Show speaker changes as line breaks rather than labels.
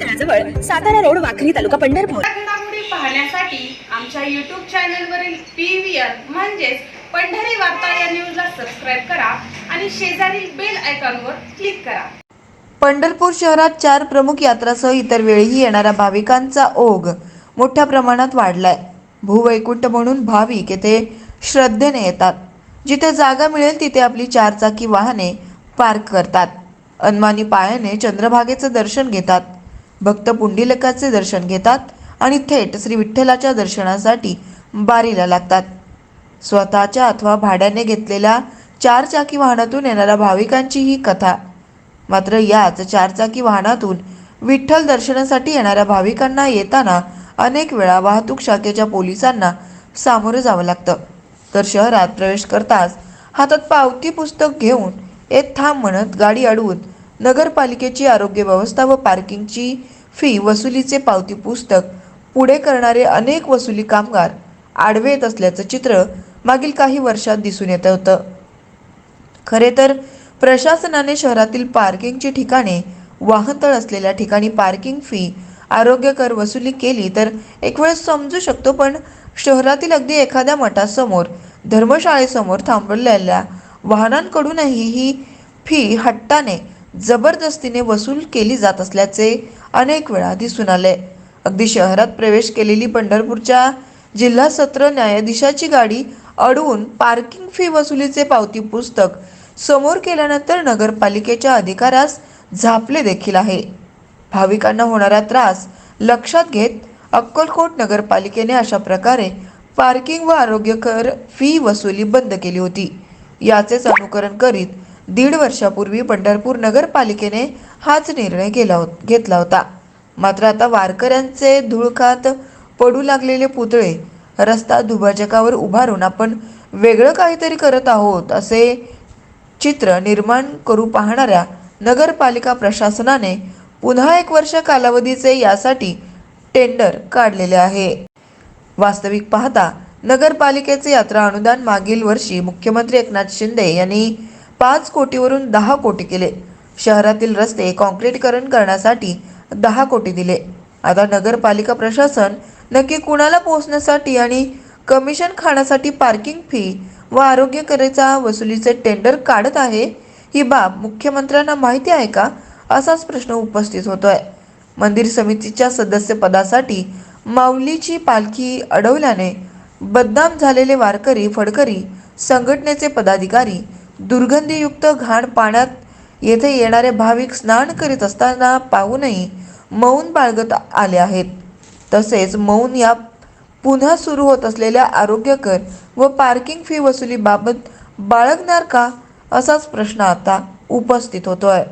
तळाजवळ Satara road Wakhari तालुका पंढरपूर.
पाहण्यासाठी आमच्या YouTube चॅनलवरील पी व्ही आर म्हणजेच पंढरी वार्ता या न्यूजला सबस्क्राईब करा आणि शेजारील बेल आयकॉनवर क्लिक करा.
पंढरपूर शहरात चार प्रमुख यात्रासह इतर वेळीही येणाऱ्या भाविकांचा ओघ मोठ्या प्रमाणात वाढलाय. भूवैकुंठ म्हणून भाविक येथे श्रद्धेने येतात. जिथे जागा मिळेल तिथे आपली चारचाकी वाहने पार्क करतात. अनमानी पायाने चंद्रभागेचं दर्शन घेतात. भक्त पुंडिलकाचे दर्शन घेतात आणि थेट श्री विठ्ठलाच्या दर्शनासाठी बारीला लागतात. स्वतःच्या अथवा भाड्याने घेतलेल्या चारचाकी वाहनातून येणाऱ्या भाविकांची ही कथा. मात्र याच चारचाकी वाहनातून विठ्ठल दर्शनासाठी येणाऱ्या भाविकांना येताना अनेक वेळा वाहतूक शाखेच्या पोलिसांना सामोरं जावं लागतं. तर शहरात प्रवेश करताच हातात पावती पुस्तक घेऊन येत थांब म्हणत गाडी अडवून नगरपालिकेची आरोग्य व्यवस्था व पार्किंगची फी वसुलीचे पावती पुस्तक पुढे करणारे अनेक वसुली कामगार आडवे येत असल्याचं चित्र मागील काही वर्षात दिसून येत होतं. खरे तर प्रशासनाने शहरातील पार्किंगची ठिकाणे वाहनतळ असलेल्या ठिकाणी पार्किंग फी आरोग्य कर वसुली केली तर एक वेळ समजू शकतो पण शहरातील अगदी एखाद्या मठासमोर धर्मशाळेसमोर थांबवलेल्या वाहनांकडूनही ही फी हट्टाने जबरदस्तीने वसूल केली जात असल्याचे अनेक वेळा दिसून आले. अगदी शहरात प्रवेश केलेली पंढरपूरच्या जिल्हा सत्र न्यायाधीशाची गाडी अडवून पार्किंग फी वसुलीचे पावती पुस्तक समोर केल्यानंतर नगरपालिकेच्या अधिकाऱ्यास झापले देखील आहे. भाविकांना होणारा त्रास लक्षात घेत अक्कलकोट नगरपालिकेने अशा प्रकारे पार्किंग व आरोग्य कर फी वसुली बंद केली होती. याचेच अनुकरण करीत दीड वर्षापूर्वी पंढरपूर नगरपालिकेने हाच निर्णय केला घेतला होता. मात्र आता वारकऱ्यांचे धुळखात पडू लागलेले पुतळे रस्ता दुभाजकावर उभारून आपण वेगळं काहीतरी करत आहोत असे चित्र निर्माण करू पाहणाऱ्या नगरपालिका प्रशासनाने पुन्हा एक वर्ष कालावधीचे यासाठी टेंडर काढलेले आहे. वास्तविक पाहता नगरपालिकेचे यात्रा अनुदान मागील वर्षी मुख्यमंत्री एकनाथ शिंदे यांनी पाच कोटीवरून दहा कोटी केले. शहरातील रस्ते काँक्रीटीकरण करण्यासाठी दहा कोटी दिले. आता नगरपालिका प्रशासन नक्की कुणाला पोहोचण्यासाठी आणि कमिशन खाण्यासाठी पार्किंग फी व आरोग्य करेचा वसुलीचे टेंडर काढत आहे ही बाब मुख्यमंत्र्यांना माहिती आहे का? असाच प्रश्न उपस्थित होतोय. मंदिर समितीच्या सदस्यपदासाठी माऊलीची पालखी अडवल्याने बदनाम झालेले वारकरी फडकरी संघटनेचे पदाधिकारी दुर्गंधीयुक्त घाण पाण्यात येथे येणारे भाविक स्नान करीत असताना पाहूनही मौन बाळगत आले आहेत. तसेच मौन या पुन्हा सुरू होत असलेल्या आरोग्यकर व पार्किंग फी वसुलीबाबत बाळगणार का असाच प्रश्न आता उपस्थित होतोय.